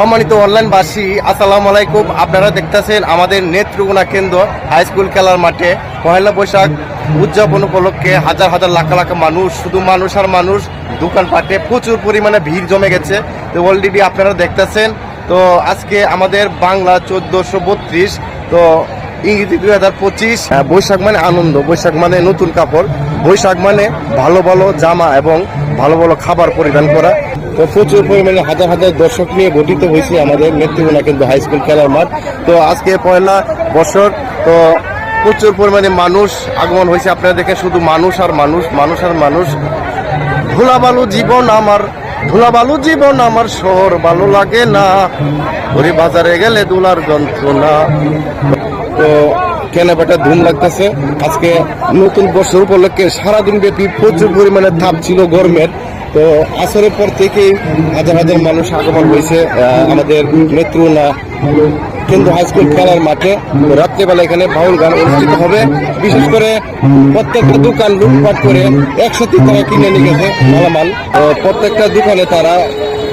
সম্মানিত অনলাইনবাসী, আসসালামু আলাইকুম। আপনারা দেখতেছেন আমাদের নেত্রকোনা কেন্দ্র হাই স্কুল খেলার মাঠে। পহেলা বৈশাখ উদযাপন উপলক্ষে হাজার হাজার লাখ লাখ মানুষ, শুধু মানুষ আর মানুষ, দোকানপাটে প্রচুর পরিমাণে ভিড় জমে গেছে। তো অলরেডি আপনারা দেখতেছেন। তো আজকে আমাদের বাংলা চোদ্দোশো তো ইংরেজি দুই হাজার পঁচিশ বৈশাখ মানে আনন্দ, বৈশাখ মানে নতুন কাপড়, বৈশাখ মানে ভালো ভালো জামা এবং ভালো ভালো খাবার পরিধান করা। তো প্রচুর পরিমাণে হাজার হাজার দর্শক নিয়ে গঠিত হয়েছে আমাদের নেত্রকোনা কিন্তু হাই স্কুল খেলার মাঠ। তো আজকে পয়লা বছর, তো প্রচুর পরিমাণে মানুষ আগমন হয়েছে। আপনারা দেখেন শুধু মানুষ আর মানুষ মানুষ আর মানুষ। ধুলাবালু জীবন আমার, ধুলাবালু জীবন আমার শহর ভালো লাগে না। ওরে বাজারে গেলে দুলার যন্ত্রণা। তো কেনাবেটা ধুম লাগতেছে। আজকে নতুন বছর উপলক্ষে সারাদিন ব্যাপী প্রচুর পরিমাণে তাপ ছিল গরমের। তো আসরের পর থেকেই হাজার হাজার মানুষ আগমন হয়েছে আমাদের নেত্রকোনা কেন্দ্র হাই স্কুল খেলার মাঠে। রাত্রেবেলা এখানে বাউল গান অনুষ্ঠিত হবে। বিশেষ করে প্রত্যেকটা দোকান লুটপাট করে একসাথে তারা কিনে নিয়ে গেছে মালামাল। প্রত্যেকটা দোকানে তারা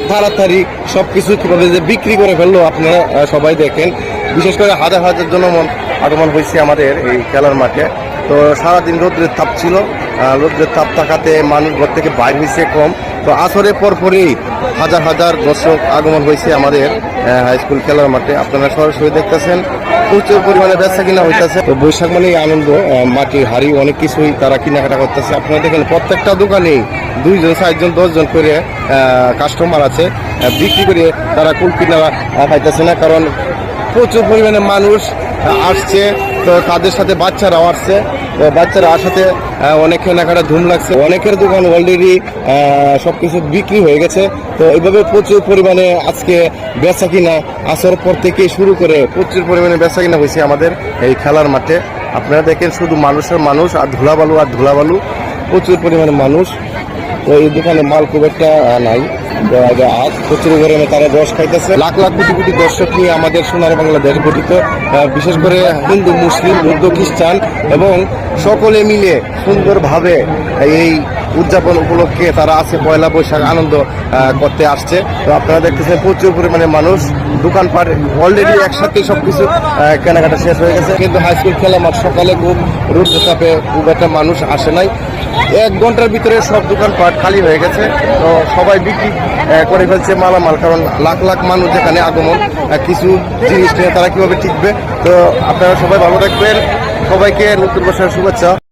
তাড়াতাড়ি সবকিছু কীভাবে যে বিক্রি করে ফেলল, আপনারা সবাই দেখেন। বিশেষ করে হাজার হাজার জনমন আগমন হয়েছে আমাদের এই খেলার মাঠে। তো সারাদিন রৌদ্রের তাপ ছিল রৌদ্রের তাপ থাকাতে মানুষ ঘর থেকে বাইর হয়েছে কম। তো আসরের পরপরই হাজার হাজার দর্শক আগমন হয়েছে আমাদের হাই স্কুল খেলার মাঠে। আপনারা সরাসরি দেখতেছেন, প্রচুর পরিমাণে ব্যবসা কিনা হইতেছে। তো বৈশাখ মানেই আনন্দ মাটির হাড়ি অনেক কিছুই তারা কেনাকাটা করতেছে। আপনারা দেখেন, প্রত্যেকটা দোকানেই দুইজন, চারজন, দশজন করে কাস্টমার আছে। বিক্রি করে তারা কুল কিনা খাইতেছে না। কারণ প্রচুর পরিমাণে মানুষ আসছে। তো তাদের সাথে বাচ্চারাও আসছে। বাচ্চারা আসাতে অনেক কেনাকাটা ধুম লাগছে। অনেকের দোকান অলরেডি সবকিছু বিক্রি হয়ে গেছে। তো এইভাবে প্রচুর পরিমাণে আজকে বেচা কিনা, আসার পর থেকে শুরু করে প্রচুর পরিমাণে বেচা কিনা হয়েছে আমাদের এই খেলার মাঠে। আপনারা দেখেন শুধু মানুষের মানুষ, আর ধুলাবালু আর ধুলাবালু। প্রচুর পরিমাণে মানুষ। তো এই দোকানে মাল খুব একটা নাই। প্রচুর পরিমাণে তারা রস খাইতেছে। লাখ লাখ কোটি কোটি দর্শক নিয়ে আমাদের সোনার বাংলাদেশ গঠিত বিশেষ করে হিন্দু, মুসলিম, বৌদ্ধ, খ্রিস্টান এবং সকলে মিলে সুন্দরভাবে এই উদযাপন উপলক্ষে তারা আছে পয়লা বৈশাখ আনন্দ করতে আসছে। তো আপনারা দেখতেছেন প্রচুর পরিমাণে মানুষ, দোকানপাট অলরেডি একসাথে সবকিছু কেনাকাটা শেষ হয়ে গেছে। কিন্তু হাইস্কুল খেলা মাঠ সকালে খুব রোদ খুব একটা মানুষ আসে নাই। এক ঘণ্টার ভিতরে সব দোকানপাট খালি হয়ে গেছে। তো সবাই বিক্রি করে ফেলছে মালামাল, কারণ লাখ লাখ মানুষ যেখানে আগমন কিছু জিনিস নিয়ে তারা কীভাবে টিকবে? তো আপনারা সবাই ভালো থাকবেন। সবাইকে নতুন বছরের শুভেচ্ছা।